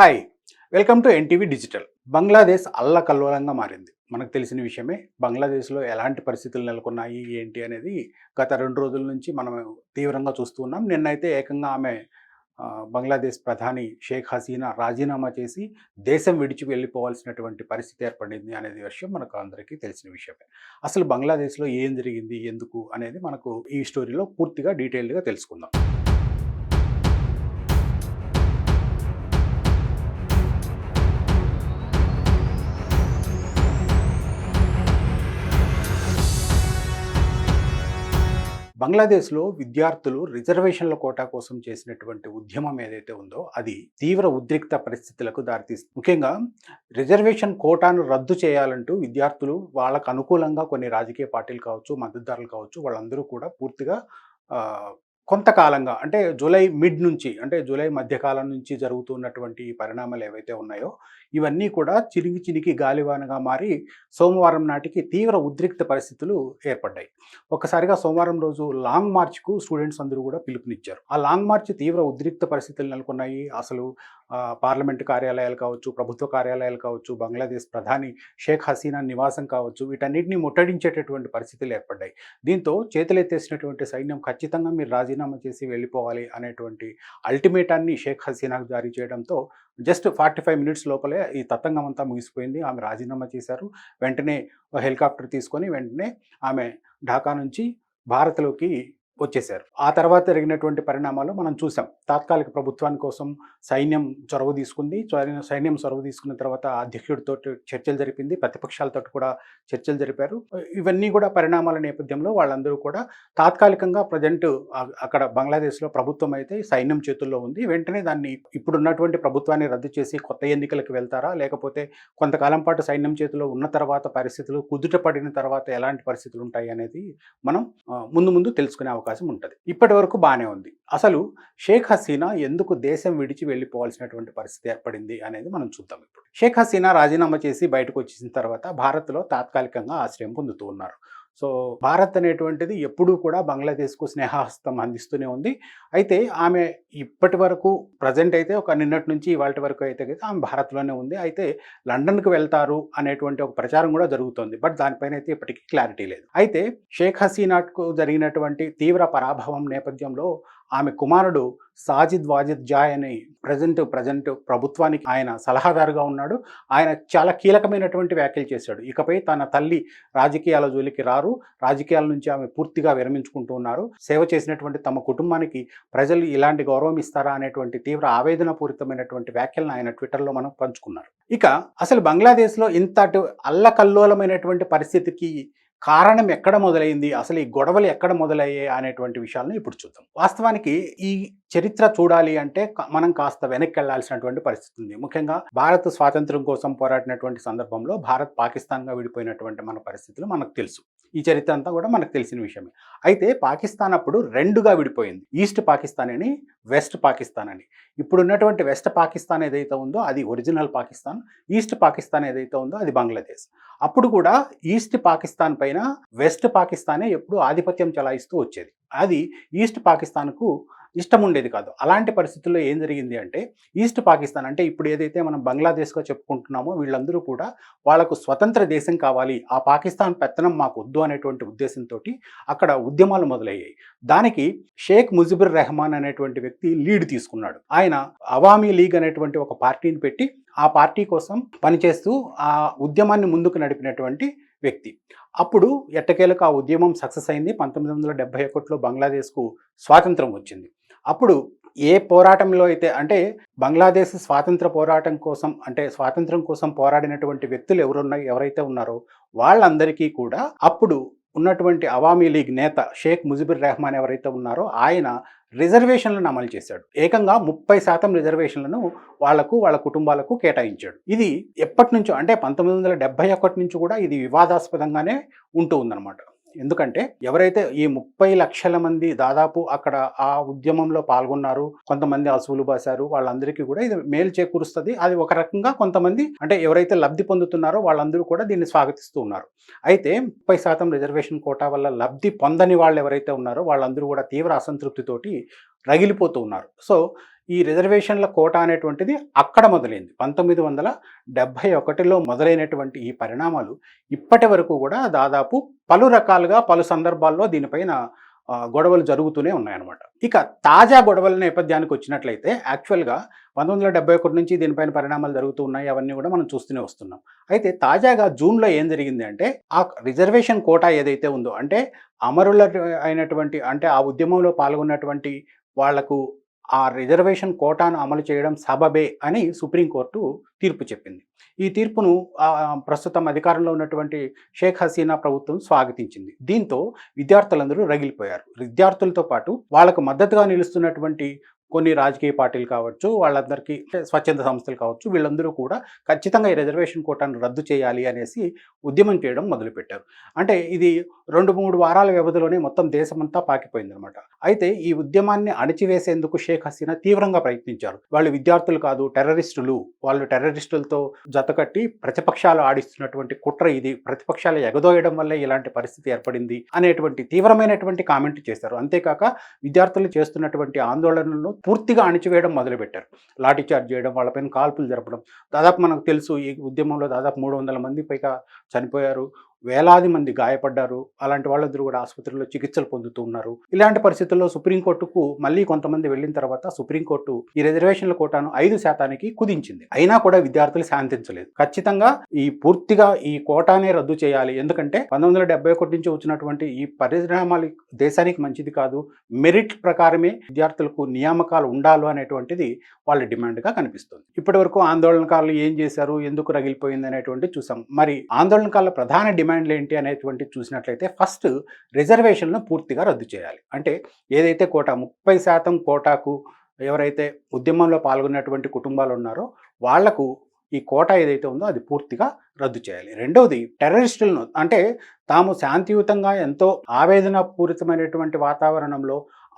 Hi welcome to NTV digital Bangladesh అల్లకల్లోలంగా మారింది. మనకు తెలిసిన విషయమే బంగ్లాదేశ్లో ఎలాంటి పరిస్థితులు నెలకొన్నాయి ఏంటి అనేది గత రెండు రోజుల నుంచి మనం తీవ్రంగా చూస్తూ ఉన్నాం. నిన్నైతే ఏకంగా ఆమె బంగ్లాదేశ్ ప్రధాని షేక్ హసీనా రాజీనామా చేసి దేశం విడిచి వెళ్ళిపోవాల్సినటువంటి పరిస్థితి ఏర్పడింది అనేది విషయం మనకు అందరికీ తెలిసిన విషయమే. అసలు బంగ్లాదేశ్లో ఏం జరిగింది ఎందుకు అనేది మనకు ఈ స్టోరీలో పూర్తిగా డీటెయిల్డ్గా తెలుసుకుందాం. బంగ్లాదేశ్లో విద్యార్థులు రిజర్వేషన్ల కోటా కోసం చేసినటువంటి ఉద్యమం ఏదైతే ఉందో అది తీవ్ర ఉద్రిక్త పరిస్థితులకు దారితీస్తుంది. ముఖ్యంగా రిజర్వేషన్ కోటాను రద్దు చేయాలంటూ విద్యార్థులు వాళ్ళకు అనుకూలంగా కొన్ని రాజకీయ పార్టీలు కావచ్చు మద్దతుదారులు కావచ్చు వాళ్ళందరూ కూడా పూర్తిగా కొంతకాలంగా అంటే జూలై మిడ్ నుంచి అంటే జూలై మధ్యకాలం నుంచి జరుగుతున్నటువంటి ఈ పరిణామాలు ఏవైతే ఉన్నాయో ఇవన్నీ కూడా చిరిగి చిరిగి గాలివానగా మారి సోమవారం నాటికి తీవ్ర ఉద్రిక్త పరిస్థితులు ఏర్పడ్డాయి. ఒక్కసారిగా సోమవారం రోజు లాంగ్ మార్చ్కు స్టూడెంట్స్ అందరూ కూడా పిలుపునిచ్చారు. ఆ లాంగ్ మార్చ్ తీవ్ర ఉద్రిక్త పరిస్థితులు నెలకొన్నాయి. అసలు పార్లమెంటు కార్యాలయాలు కావచ్చు ప్రభుత్వ కార్యాలయాలు కావచ్చు బంగ్లాదేశ్ ప్రధాని షేక్ హసీనా నివాసం కావచ్చు వీటన్నిటిని ముట్టడించేటటువంటి పరిస్థితులు ఏర్పడ్డాయి. దీంతో చేతులెత్తేసినటువంటి సైన్యం ఖచ్చితంగా మీరు రాజీనామా చేసి వెళ్ళిపోవాలి అనేటువంటి అల్టిమేటాన్ని షేక్ హసీనాకు జారీ చేయడంతో జస్ట్ ఫార్టీ ఫైవ్ మినిట్స్ లోపలే ఈ తతంగం అంతా ముగిసిపోయింది. ఆమె రాజీనామా చేశారు. వెంటనే హెలికాప్టర్ తీసుకొని వెంటనే ఆమె ఢాకా నుంచి భారత్లోకి వచ్చేశారు. ఆ తర్వాత జరిగినటువంటి పరిణామాలు మనం చూసాం. తాత్కాలిక ప్రభుత్వాని కోసం సైన్యం చొరవ తీసుకుంది. సైన్యం చొరవ తీసుకున్న తర్వాత అధ్యక్షుడితో చర్చలు జరిపింది. ప్రతిపక్షాలతో కూడా చర్చలు జరిపారు. ఇవన్నీ కూడా పరిణామాల నేపథ్యంలో వాళ్ళందరూ కూడా తాత్కాలికంగా ప్రజెంట్ అక్కడ బంగ్లాదేశ్లో ప్రభుత్వం అయితే సైన్యం చేతుల్లో ఉంది. వెంటనే దాన్ని ఇప్పుడున్నటువంటి ప్రభుత్వాన్ని రద్దు చేసి కొత్త ఎన్నికలకు వెళ్తారా? లేకపోతే కొంతకాలం పాటు సైన్యం చేతిలో ఉన్న తర్వాత పరిస్థితులు కుదుట పడిన తర్వాత ఎలాంటి పరిస్థితులు ఉంటాయి అనేది మనం ముందు ముందు తెలుసుకునే అవకాశం అవకాశం ఉంటుంది. ఇప్పటి వరకు బాగానే ఉంది. అసలు షేక్ హసీనా ఎందుకు దేశం విడిచి వెళ్ళిపోవాల్సినటువంటి పరిస్థితి ఏర్పడింది అనేది మనం చూద్దాం ఇప్పుడు. షేక్ హసీనా రాజీనామా చేసి బయటకు వచ్చేసిన తర్వాత భారత్లో తాత్కాలికంగా ఆశ్రయం పొందుతూ ఉన్నారు. సో భారత్ అనేటువంటిది ఎప్పుడూ కూడా బంగ్లాదేశ్కు స్నేహహస్తం అందిస్తూనే ఉంది. అయితే ఆమె ఇప్పటి వరకు ప్రజెంట్ అయితే ఒక నిన్నటి నుంచి ఇవాళ వరకు అయితే ఆమె భారత్లోనే ఉంది. అయితే లండన్కు వెళ్తారు అనేటువంటి ఒక ప్రచారం కూడా జరుగుతోంది. బట్ దానిపైన అయితే ఇప్పటికీ క్లారిటీ లేదు. అయితే షేక్ హసీనాకు జరిగినటువంటి తీవ్ర పరాభవం నేపథ్యంలో ఆమె కుమారుడు సాజిద్ వాజిద్ జాయ్ అని ప్రజెంట్ ప్రజెంట్ ప్రభుత్వానికి ఆయన సలహాదారుగా ఉన్నాడు. ఆయన చాలా కీలకమైనటువంటి వ్యాఖ్యలు చేశాడు. ఇకపై తన తల్లి రాజకీయాల జోలికి రారు. రాజకీయాల నుంచి ఆమె పూర్తిగా విరమించుకుంటూ ఉన్నారు. సేవ చేసినటువంటి తమ కుటుంబానికి ప్రజలు ఇలాంటి గౌరవం ఇస్తారా అనేటువంటి తీవ్ర ఆవేదనపూరితమైనటువంటి వ్యాఖ్యలను ఆయన ట్విట్టర్లో మనం పంచుకున్నారు. ఇక అసలు బంగ్లాదేశ్లో ఇంతటి అల్లకల్లోలమైనటువంటి పరిస్థితికి కారణం ఎక్కడ మొదలైంది? అసలు ఈ గొడవలు ఎక్కడ మొదలయ్యాయి? అనేటువంటి విషయాలను ఇప్పుడు చూద్దాం. వాస్తవానికి ఈ చరిత్ర చూడాలి అంటే మనం కాస్త వెనక్కి వెళ్ళాల్సినటువంటి పరిస్థితి ఉంది. ముఖ్యంగా భారత్ స్వాతంత్రం కోసం పోరాడినటువంటి సందర్భంలో భారత్ పాకిస్తాన్గా విడిపోయినటువంటి మన పరిస్థితులు మనకు తెలుసు. ఈ చరిత్ర అంతా కూడా మనకు తెలిసిన విషయమే. అయితే పాకిస్తాన్ అప్పుడు రెండుగా విడిపోయింది. ఈస్ట్ పాకిస్తాన్ అని వెస్ట్ పాకిస్తాన్ అని. ఇప్పుడు ఉన్నటువంటి వెస్ట్ పాకిస్తాన్ ఏదైతే ఉందో అది ఒరిజినల్ పాకిస్తాన్ ఈస్ట్ పాకిస్తాన్ ఏదైతే ఉందో అది బంగ్లాదేశ్. అప్పుడు కూడా ఈస్ట్ పాకిస్తాన్ పైన వెస్ట్ పాకిస్తానే ఎప్పుడు ఆధిపత్యం చలాయిస్తూ వచ్చేది. అది ఈస్ట్ పాకిస్తాన్కు ఇష్టం ఉండేది కాదు. అలాంటి పరిస్థితుల్లో ఏం జరిగింది అంటే ఈస్ట్ పాకిస్తాన్ అంటే ఇప్పుడు ఏదైతే మనం బంగ్లాదేశ్గా చెప్పుకుంటున్నామో వీళ్ళందరూ కూడా వాళ్ళకు స్వతంత్ర దేశం కావాలి ఆ పాకిస్తాన్ పెత్తనం మాకు వద్దు అనేటువంటి ఉద్దేశంతో అక్కడ ఉద్యమాలు మొదలయ్యాయి. దానికి షేక్ ముజిబుర్ రెహమాన్ అనేటువంటి వ్యక్తి లీడ్ తీసుకున్నాడు. ఆయన అవామీ లీగ్ అనేటువంటి ఒక పార్టీని పెట్టి ఆ పార్టీ కోసం పనిచేస్తూ ఆ ఉద్యమాన్ని ముందుకు నడిపినటువంటి వ్యక్తి. అప్పుడు ఎట్టకేలకు ఆ ఉద్యమం సక్సెస్ అయింది. పంతొమ్మిది వందల డెబ్బై ఒకటిలో బంగ్లాదేశ్కు స్వాతంత్రం వచ్చింది. అప్పుడు ఏ పోరాటంలో అయితే అంటే బంగ్లాదేశ్ స్వాతంత్ర పోరాటం కోసం అంటే స్వాతంత్రం కోసం పోరాడినటువంటి వ్యక్తులు ఎవరున్నాయి ఎవరైతే ఉన్నారో వాళ్ళందరికీ కూడా అప్పుడు ఉన్నటువంటి అవామీ లీగ్ నేత షేక్ ముజిబుర్ రెహమాన్ ఎవరైతే ఉన్నారో ఆయన రిజర్వేషన్లను అమలు చేశాడు. ఏకంగా ముప్పై శాతం రిజర్వేషన్లను వాళ్ళకు వాళ్ళ కుటుంబాలకు కేటాయించాడు. ఇది ఎప్పటి నుంచో అంటే పంతొమ్మిది వందల డెబ్బై ఒకటి నుంచి కూడా ఇది వివాదాస్పదంగానే ఉంటూ ఉందన్నమాట. ఎందుకంటే ఎవరైతే ఈ ముప్పై లక్షల మంది దాదాపు అక్కడ ఆ ఉద్యమంలో పాల్గొన్నారు కొంతమంది అసువులు బాసారు వాళ్ళందరికీ కూడా ఇది మేలు చేకూరుస్తుంది. అది ఒక రకంగా కొంతమంది అంటే ఎవరైతే లబ్ధి పొందుతున్నారో వాళ్ళందరూ కూడా దీన్ని స్వాగతిస్తూ ఉన్నారు. అయితే ముప్పై శాతం రిజర్వేషన్ కోటా వల్ల లబ్ధి పొందని వాళ్ళు ఎవరైతే ఉన్నారో వాళ్ళందరూ కూడా తీవ్ర అసంతృప్తితోటి రగిలిపోతూ ఉన్నారు. సో ఈ రిజర్వేషన్ల కోట అనేటువంటిది అక్కడ మొదలైంది. పంతొమ్మిది వందల డెబ్భై ఒకటిలో మొదలైనటువంటి ఈ పరిణామాలు ఇప్పటి వరకు కూడా దాదాపు పలు రకాలుగా పలు సందర్భాల్లో దీనిపైన గొడవలు జరుగుతూనే ఉన్నాయన్నమాట. ఇక తాజా గొడవల నేపథ్యానికి వచ్చినట్లయితే యాక్చువల్గా పంతొమ్మిది వందల డెబ్బై ఒకటి నుంచి దీనిపైన పరిణామాలు జరుగుతూ ఉన్నాయి. అవన్నీ కూడా మనం చూస్తూనే వస్తున్నాం. అయితే తాజాగా జూన్లో ఏం జరిగింది అంటే ఆ రిజర్వేషన్ కోటా ఏదైతే ఉందో అంటే అమరుల అయినటువంటి అంటే ఆ ఉద్యమంలో పాల్గొన్నటువంటి వాళ్ళకు ఆ రిజర్వేషన్ కోటాను అమలు చేయడం సబబే అని సుప్రీంకోర్టు తీర్పు చెప్పింది. ఈ తీర్పును ప్రస్తుతం అధికారంలో ఉన్నటువంటి షేక్ హసీనా ప్రభుత్వం స్వాగతించింది. దీంతో విద్యార్థులందరూ రగిలిపోయారు. విద్యార్థులతో పాటు వాళ్ళకు మద్దతుగా నిలుస్తున్నటువంటి కొన్ని రాజకీయ పార్టీలు కావచ్చు వాళ్ళందరికీ స్వచ్ఛంద సంస్థలు కావచ్చు వీళ్ళందరూ కూడా ఖచ్చితంగా ఈ రిజర్వేషన్ కోటాను రద్దు చేయాలి అనేసి ఉద్యమం చేయడం మొదలుపెట్టారు. అంటే ఇది రెండు మూడు వారాల వ్యవధిలోనే మొత్తం దేశమంతా పాకిపోయింది అనమాట అయితే ఈ ఉద్యమాన్ని అణిచివేసేందుకు షేక్ హసీనా తీవ్రంగా ప్రయత్నించారు. వాళ్ళు విద్యార్థులు కాదు టెర్రరిస్టులు. వాళ్ళు టెర్రరిస్టులతో జతకట్టి ప్రతిపక్షాలు ఆడిస్తున్నటువంటి కుట్ర ఇది. ప్రతిపక్షాలు ఎగదోయడం వల్ల ఇలాంటి పరిస్థితి ఏర్పడింది అనేటువంటి తీవ్రమైనటువంటి కామెంట్ చేశారు. అంతేకాక విద్యార్థులు చేస్తున్నటువంటి ఆందోళనలను పూర్తిగా అణిచివేయడం మొదలుపెట్టారు. లాఠీ చార్జ్ చేయడం వాళ్ళపైన కాల్పులు జరపడం. దాదాపు మనకు తెలుసు ఈ ఉద్యమంలో దాదాపు మూడు వందల మంది పైగా చనిపోయారు. వేలాది మంది గాయపడ్డారు. అలాంటి వాళ్ళందరూ కూడా ఆసుపత్రిలో చికిత్సలు పొందుతూ ఉన్నారు. ఇలాంటి పరిస్థితుల్లో సుప్రీంకోర్టుకు మళ్ళీ కొంతమంది వెళ్ళిన తర్వాత సుప్రీంకోర్టు ఈ రిజర్వేషన్ల కోటాను ఐదు శాతానికి కుదించింది. అయినా కూడా విద్యార్థులు శాంతించలేదు. ఖచ్చితంగా ఈ పూర్తిగా ఈ కోటానే రద్దు చేయాలి. ఎందుకంటే పంతొమ్మిది వందల ఒకటి నుంచి వచ్చినటువంటి ఈ పరిణామాలు దేశానికి మంచిది కాదు. మెరిట్ ప్రకారమే విద్యార్థులకు నియామకాలు ఉండాలి అనేటువంటిది వాళ్ళ డిమాండ్గా కనిపిస్తుంది. ఇప్పటి వరకు ఆందోళనకారులు ఏం చేశారు? ఎందుకు రగిలిపోయింది అనేటువంటి చూసాం. మరి ఆందోళనకారుల ప్రధాన డిమాండ్ డిమాండ్లు ఏంటి అనేటువంటి చూసినట్లయితే ఫస్ట్ రిజర్వేషన్లను పూర్తిగా రద్దు చేయాలి. అంటే ఏదైతే కోటా ముప్పై శాతం కోటాకు ఎవరైతే ఉద్యమంలో పాల్గొన్నటువంటి కుటుంబాలు ఉన్నారో వాళ్ళకు ఈ కోటా ఏదైతే ఉందో అది పూర్తిగా రద్దు చేయాలి. రెండవది టెర్రరిస్టులను అంటే తాము శాంతియుతంగా ఎంతో ఆవేదనపూరితమైనటువంటి వాతావరణంలో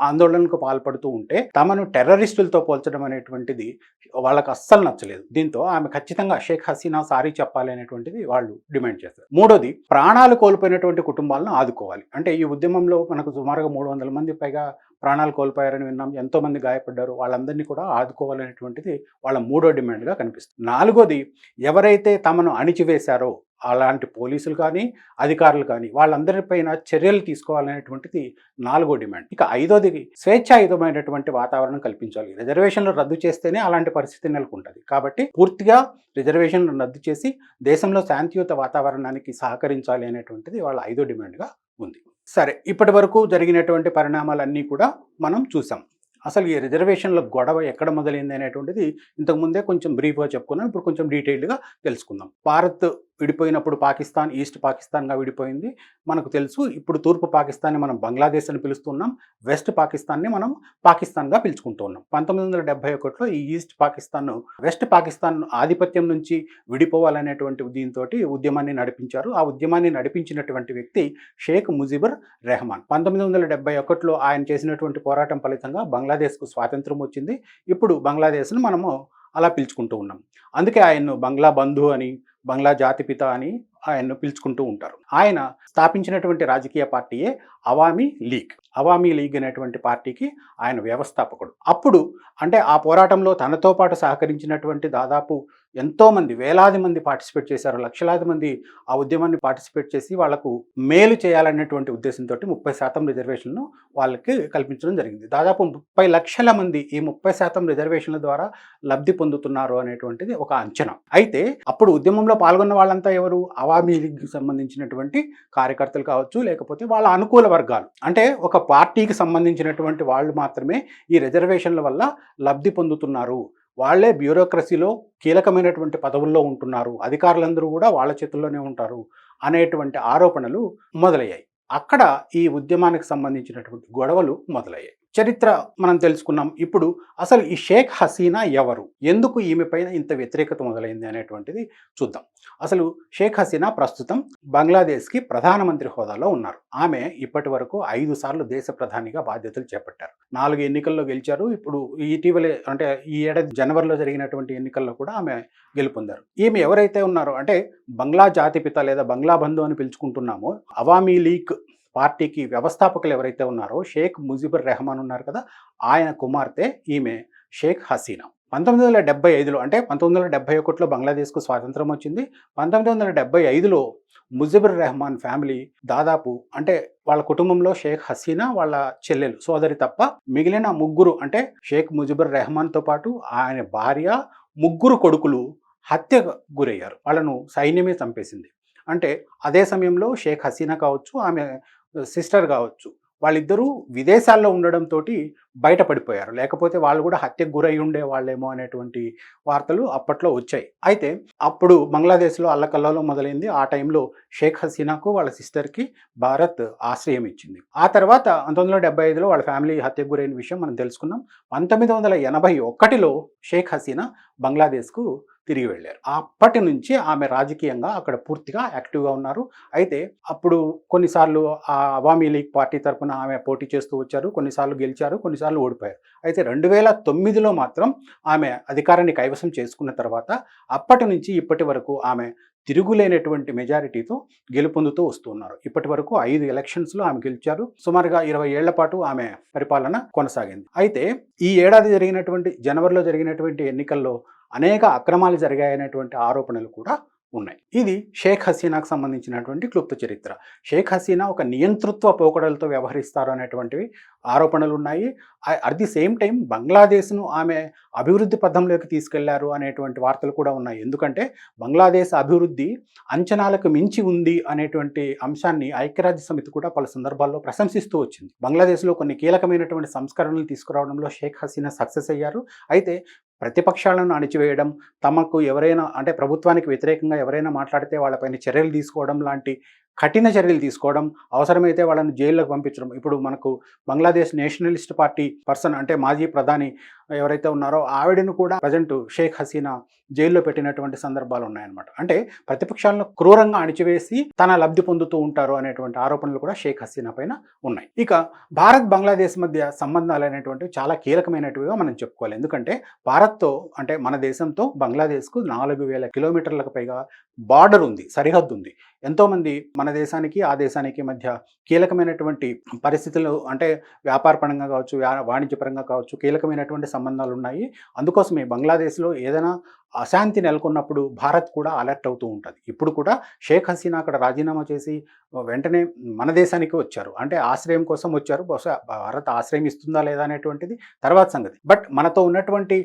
ఆందోళనకు పాల్పడుతూ ఉంటే తమను టెర్రరిస్టులతో పోల్చడం అనేటువంటిది వాళ్ళకి అస్సలు నచ్చలేదు. దీంతో ఆమె ఖచ్చితంగా షేక్ హసీనా సారీ చెప్పాలి అనేటువంటిది వాళ్ళు డిమాండ్ చేస్తారు మూడోది ప్రాణాలు కోల్పోయినటువంటి కుటుంబాలను ఆదుకోవాలి. అంటే ఈ ఉద్యమంలో మనకు సుమారుగా మూడు వందల మంది పైగా ప్రాణాలు కోల్పోయారని విన్నాం. ఎంతోమంది గాయపడ్డారు. వాళ్ళందరినీ కూడా ఆదుకోవాలనేటువంటిది వాళ్ళ మూడో డిమాండ్గా కనిపిస్తుంది. నాలుగోది ఎవరైతే తమను అణిచివేశారో అలాంటి పోలీసులు కానీ అధికారులు కానీ వాళ్ళందరిపైన చర్యలు తీసుకోవాలనేటువంటిది నాలుగో డిమాండ్. ఇక ఐదోది స్వేచ్ఛాయుతమైనటువంటి వాతావరణం కల్పించాలి. రిజర్వేషన్లు రద్దు చేస్తేనే అలాంటి పరిస్థితి నెలకొంటుంది. కాబట్టి పూర్తిగా రిజర్వేషన్లు రద్దు చేసి దేశంలో శాంతియుత వాతావరణానికి సహకరించాలి అనేటువంటిది వాళ్ళ ఐదో డిమాండ్గా ఉంది. సరే ఇప్పటి వరకు జరిగినటువంటి పరిణామాలన్నీ కూడా మనం చూసాం. అసలు ఈ రిజర్వేషన్ల గొడవ ఎక్కడ మొదలైంది అనేటువంటిది ఇంతకుముందే కొంచెం బ్రీఫ్గా చెప్పుకున్నాం. ఇప్పుడు కొంచెం డీటెయిల్డ్గా తెలుసుకుందాం. భారత్ విడిపోయినప్పుడు పాకిస్తాన్ ఈస్ట్ పాకిస్తాన్గా విడిపోయింది. మనకు తెలుసు ఇప్పుడు తూర్పు పాకిస్తాన్ని మనం బంగ్లాదేశ్ అని పిలుస్తున్నాం. వెస్ట్ పాకిస్తాన్ని మనం పాకిస్తాన్గా పిలుచుకుంటూ ఉన్నాం పంతొమ్మిది వందల డెబ్బై ఒకటిలో ఈ ఈస్ట్ పాకిస్తాన్ వెస్ట్ పాకిస్తాన్ ఆధిపత్యం నుంచి విడిపోవాలనేటువంటి దీంతో ఉద్యమాన్ని నడిపించారు. ఆ ఉద్యమాన్ని నడిపించినటువంటి వ్యక్తి షేక్ ముజిబుర్ రెహమాన్. పంతొమ్మిది వందల డెబ్బై ఒకటిలో ఆయన చేసినటువంటి పోరాటం ఫలితంగా బంగ్లాదేశ్కు స్వాతంత్రం వచ్చింది. ఇప్పుడు బంగ్లాదేశ్ను మనము అలా పిలుచుకుంటూ ఉన్నాం. అందుకే ఆయన్ను బంగ్లా బంధు అని బంగ్లా జాతిపిత అని ఆయన్ను పిలుచుకుంటూ ఉంటారు. ఆయన స్థాపించినటువంటి రాజకీయ పార్టీయే అవామీ లీగ్. అవామీ లీగ్ అనేటువంటి పార్టీకి ఆయన వ్యవస్థాపకుడు. అప్పుడు అంటే ఆ పోరాటంలో తనతో పాటు సహకరించినటువంటి దాదాపు ఎంతోమంది వేలాది మంది పార్టిసిపేట్ చేశారు. లక్షలాది మంది ఆ ఉద్యమాన్ని పార్టిసిపేట్ చేసి వాళ్ళకు మేలు చేయాలనేటువంటి ఉద్దేశంతో ముప్పై శాతం రిజర్వేషన్ను వాళ్ళకి కల్పించడం జరిగింది. దాదాపు ముప్పై లక్షల మంది ఈ ముప్పై శాతం రిజర్వేషన్ల ద్వారా లబ్ధి పొందుతున్నారు అనేటువంటిది ఒక అంచనా. అయితే అప్పుడు ఉద్యమంలో పాల్గొన్న వాళ్ళంతా ఎవరు? అవామీ లీగ్కి సంబంధించినటువంటి కార్యకర్తలు కావచ్చు లేకపోతే వాళ్ళ అనుకూల వర్గాలు. అంటే ఒక పార్టీకి సంబంధించినటువంటి వాళ్ళు మాత్రమే ఈ రిజర్వేషన్ల వల్ల లబ్ధి పొందుతున్నారు. వాళ్ళే బ్యూరోక్రసీలో కీలకమైనటువంటి పదవుల్లో ఉంటున్నారు. అధికారులందరూ కూడా వాళ్ళ చేతుల్లోనే ఉంటారు అనేటువంటి ఆరోపణలు మొదలయ్యాయి. అక్కడ ఈ ఉద్యమానికి సంబంధించినటువంటి గొడవలు మొదలయ్యాయి. చరిత్ర మనం తెలుసుకున్నాం. ఇప్పుడు అసలు ఈ షేక్ హసీనా ఎవరు? ఎందుకు ఈమె పైన ఇంత వ్యతిరేకత మొదలైంది అనేటువంటిది చూద్దాం. అసలు షేక్ హసీనా ప్రస్తుతం బంగ్లాదేశ్కి ప్రధానమంత్రి హోదాలో ఉన్నారు. ఆమె ఇప్పటి వరకు ఐదు సార్లు దేశ ప్రధానిగా బాధ్యతలు చేపట్టారు. నాలుగు ఎన్నికల్లో గెలిచారు. ఇప్పుడు ఇటీవలే అంటే ఈ ఏడాది జనవరిలో జరిగినటువంటి ఎన్నికల్లో కూడా ఆమె గెలుపొందారు. ఈమె ఎవరైతే ఉన్నారో అంటే బంగ్లా జాతిపిత లేదా బంగ్లా బంధు అని పిలుచుకుంటున్నామో అవామీ లీగ్ పార్టీకి వ్యవస్థాపకులు ఎవరైతే ఉన్నారో షేక్ ముజిబుర్ రెహమాన్ ఉన్నారు కదా ఆయన కుమార్తె ఈమె షేక్ హసీనా. పంతొమ్మిది వందల డెబ్బై ఐదులో అంటే పంతొమ్మిది వందల డెబ్బై ఒకటిలో బంగ్లాదేశ్కు స్వాతంత్రం వచ్చింది. పంతొమ్మిది వందల డెబ్బై ఐదులో ముజిబుర్ రెహమాన్ ఫ్యామిలీ దాదాపు అంటే వాళ్ళ కుటుంబంలో షేక్ హసీనా వాళ్ళ చెల్లెలు సోదరి తప్ప మిగిలిన ముగ్గురు అంటే షేక్ ముజిబుర్ రెహమాన్తో పాటు ఆయన భార్య ముగ్గురు కొడుకులు హత్యకు గురయ్యారు. వాళ్ళను సైన్యమే చంపేసింది. అంటే అదే సమయంలో షేక్ హసీనా కావచ్చు ఆమె సిస్టర్ కావచ్చు. వాళ్ళిద్దరూ విదేశాల్లో ఉండడంతో బయటపడిపోయారు. లేకపోతే వాళ్ళు కూడా హత్యకు గురై ఉండే వాళ్ళేమో అనేటువంటి వార్తలు అప్పట్లో వచ్చాయి. అయితే అప్పుడు బంగ్లాదేశ్లో అల్లకల్లలో మొదలైంది. ఆ టైంలో షేక్ హసీనాకు వాళ్ళ సిస్టర్కి భారత్ ఆశ్రయం ఇచ్చింది. ఆ తర్వాత పంతొమ్మిది వందల డెబ్బై ఐదులో వాళ్ళ ఫ్యామిలీ హత్యకు గురైన విషయం మనం తెలుసుకున్నాం. పంతొమ్మిది వందల ఎనభై ఒకటిలో షేక్ హసీనా బంగ్లాదేశ్కు తిరిగి వెళ్ళారు. అప్పటి నుంచి ఆమె రాజకీయంగా అక్కడ పూర్తిగా యాక్టివ్గా ఉన్నారు. అయితే అప్పుడు కొన్నిసార్లు ఆ అవామీ లీగ్ పార్టీ తరఫున ఆమె పోటీ చేస్తూ వచ్చారు. కొన్నిసార్లు గెలిచారు. కొన్నిసార్లు ఓడిపోయారు. అయితే రెండు వేల తొమ్మిదిలో మాత్రం ఆమె అధికారాన్ని కైవసం చేసుకున్న తర్వాత అప్పటి నుంచి ఇప్పటి వరకు ఆమె తిరుగులేనటువంటి మెజారిటీతో గెలుపొందుతూ వస్తున్నారు ఇప్పటి వరకు ఐదు ఎలక్షన్స్లో ఆమె గెలిచారు. సుమారుగా ఇరవై ఏళ్ళ పాటు ఆమె పరిపాలన కొనసాగింది. అయితే ఈ ఏడాది జరిగినటువంటి జనవరిలో జరిగినటువంటి ఎన్నికల్లో అనేక అక్రమాలు జరిగాయనేటువంటి ఆరోపణలు కూడా ఉన్నాయి. ఇది షేక్ హసీనాకు సంబంధించినటువంటి క్లుప్త చరిత్ర. షేక్ హసీనా ఒక నియంతృత్వ పోకడలతో వ్యవహరిస్తారు అనేటువంటివి ఆరోపణలు ఉన్నాయి అట్ ది సేమ్ టైం బంగ్లాదేశ్ను ఆమె అభివృద్ధి పథంలోకి తీసుకెళ్ళారు అనేటువంటి వార్తలు కూడా ఉన్నాయి. ఎందుకంటే బంగ్లాదేశ్ అభివృద్ధి అంచనాలకు మించి ఉంది అనేటువంటి అంశాన్ని ఐక్యరాజ్య సమితి కూడా పలు సందర్భాల్లో ప్రశంసిస్తూ వచ్చింది. బంగ్లాదేశ్లో కొన్ని కీలకమైనటువంటి సంస్కరణలు తీసుకురావడంలో షేక్ హసీనా సక్సెస్ అయ్యారు. అయితే ప్రతిపక్షాలను అణిచివేయడం తమకు ఎవరైనా అంటే ప్రభుత్వానికి వ్యతిరేకంగా ఎవరైనా మాట్లాడితే వాళ్ళపైన చర్యలు తీసుకోవడం లాంటి కఠిన చర్యలు తీసుకోవడం అవసరమైతే వాళ్ళని జైల్లోకి పంపించడం. ఇప్పుడు మనకు బంగ్లాదేశ్ నేషనలిస్ట్ పార్టీ పర్సన్ అంటే మాజీ ప్రధాని ఎవరైతే ఉన్నారో ఆవిడను కూడా ప్రజెంట్ షేక్ హసీనా జైల్లో పెట్టినటువంటి సందర్భాలు ఉన్నాయన్నమాట. అంటే ప్రతిపక్షాలను క్రూరంగా అణిచివేసి తన లబ్ధి పొందుతూ ఉంటారు అనేటువంటి ఆరోపణలు కూడా షేక్ హసీనా పైన ఉన్నాయి. ఇక భారత్ బంగ్లాదేశ్ మధ్య సంబంధాలు అనేటువంటివి చాలా కీలకమైనటివిగా మనం చెప్పుకోవాలి. ఎందుకంటే భారత్తో అంటే మన దేశంతో బంగ్లాదేశ్కు నాలుగు వేల కిలోమీటర్లకు పైగా బార్డర్ ఉంది సరిహద్దు ఉంది. ఎంతోమంది మన దేశానికి ఆ దేశానికి మధ్య కీలకమైనటువంటి పరిస్థితులు అంటే వ్యాపారపరంగా కావచ్చు వాణిజ్యపరంగా కావచ్చు కీలకమైనటువంటి సంబంధాలు ఉన్నాయి అందుకోసమే బంగ్లాదేశ్లో ఏదైనా అశాంతి నెలకొన్నప్పుడు భారత్ కూడా అలర్ట్ అవుతూ ఉంటుంది. ఇప్పుడు కూడా షేక్ హసీనా అక్కడ రాజీనామా చేసి వెంటనే మన దేశానికి వచ్చారు. అంటే ఆశ్రయం కోసం వచ్చారు. బహుశా భారత్ ఆశ్రయం ఇస్తుందా లేదా అనేటువంటిది తర్వాత సంగతి. బట్ మనతో ఉన్నటువంటి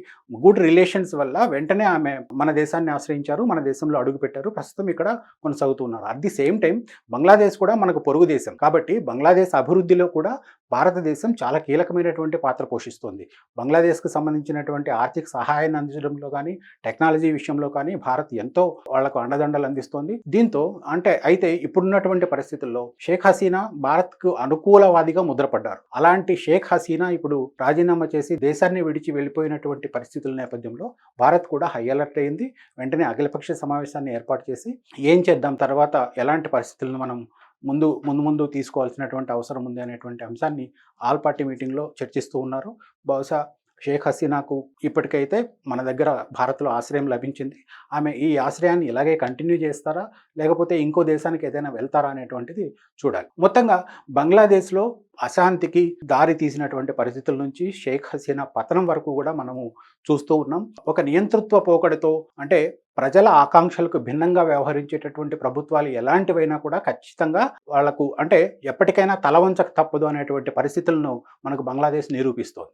గుడ్ రిలేషన్స్ వల్ల వెంటనే ఆమె మన దేశాన్ని ఆశ్రయించారు మన దేశంలో అడుగుపెట్టారు ప్రస్తుతం ఇక్కడ కొనసాగుతున్నారు at the same time Bangladesh కూడా మనకు పొరుగు దేశం. కాబట్టి బంగ్లాదేశ్ అభివృద్ధిలో కూడా భారతదేశం చాలా కీలకమైనటువంటి పాత్ర పోషిస్తుంది. బంగ్లాదేశ్కు సంబంధించినటువంటి ఆర్థిక సహాయాన్ని అందించడంలో కానీ టెక్నాలజీ విషయంలో కానీ భారత్ ఎంతో వాళ్ళకు అండదండలు అందిస్తోంది. దీంతో అంటే అయితే ఇప్పుడున్నటువంటి పరిస్థితుల్లో షేక్ హసీనా భారత్కు అనుకూలవాదిగా ముద్రపడ్డారు. అలాంటి షేక్ హసీనా ఇప్పుడు రాజీనామా చేసి దేశాన్ని విడిచి వెళ్ళిపోయినటువంటి పరిస్థితుల నేపథ్యంలో భారత్ కూడా హై అలర్ట్ అయింది. వెంటనే అఖిలపక్ష సమావేశాన్ని ఏర్పాటు చేసి ఏం చేద్దాం తర్వాత ఎలాంటి పరిస్థితులను మనం ముందు ముందు ముందు తీసుకోవాల్సినటువంటి అవసరం ఉంది అనేటువంటి అంశాన్ని ఆల్ పార్టీ మీటింగ్లో చర్చిస్తూ ఉన్నారు. బహుశా షేక్ హసీనాకు ఇప్పటికైతే మన దగ్గర భారత్లో ఆశ్రయం లభించింది. ఆమె ఈ ఆశ్రయాన్ని ఇలాగే కంటిన్యూ చేస్తారా? లేకపోతే ఇంకో దేశానికి ఏదైనా వెళ్తారా అనేటువంటిది చూడాలి. మొత్తంగా బంగ్లాదేశ్లో అశాంతికి దారి తీసినటువంటి పరిస్థితుల నుంచి షేక్ హసీనా పతనం వరకు కూడా మనము చూస్తూ ఉన్నాం. ఒక నియంతృత్వ పోకడతో అంటే ప్రజల ఆకాంక్షలకు భిన్నంగా వ్యవహరించేటటువంటి ప్రభుత్వాలు ఎలాంటివైనా కూడా ఖచ్చితంగా వాళ్ళకు అంటే ఎప్పటికైనా తలవంచక తప్పదు అనేటువంటి పరిస్థితులను మనకు బంగ్లాదేశ్ నిరూపిస్తోంది.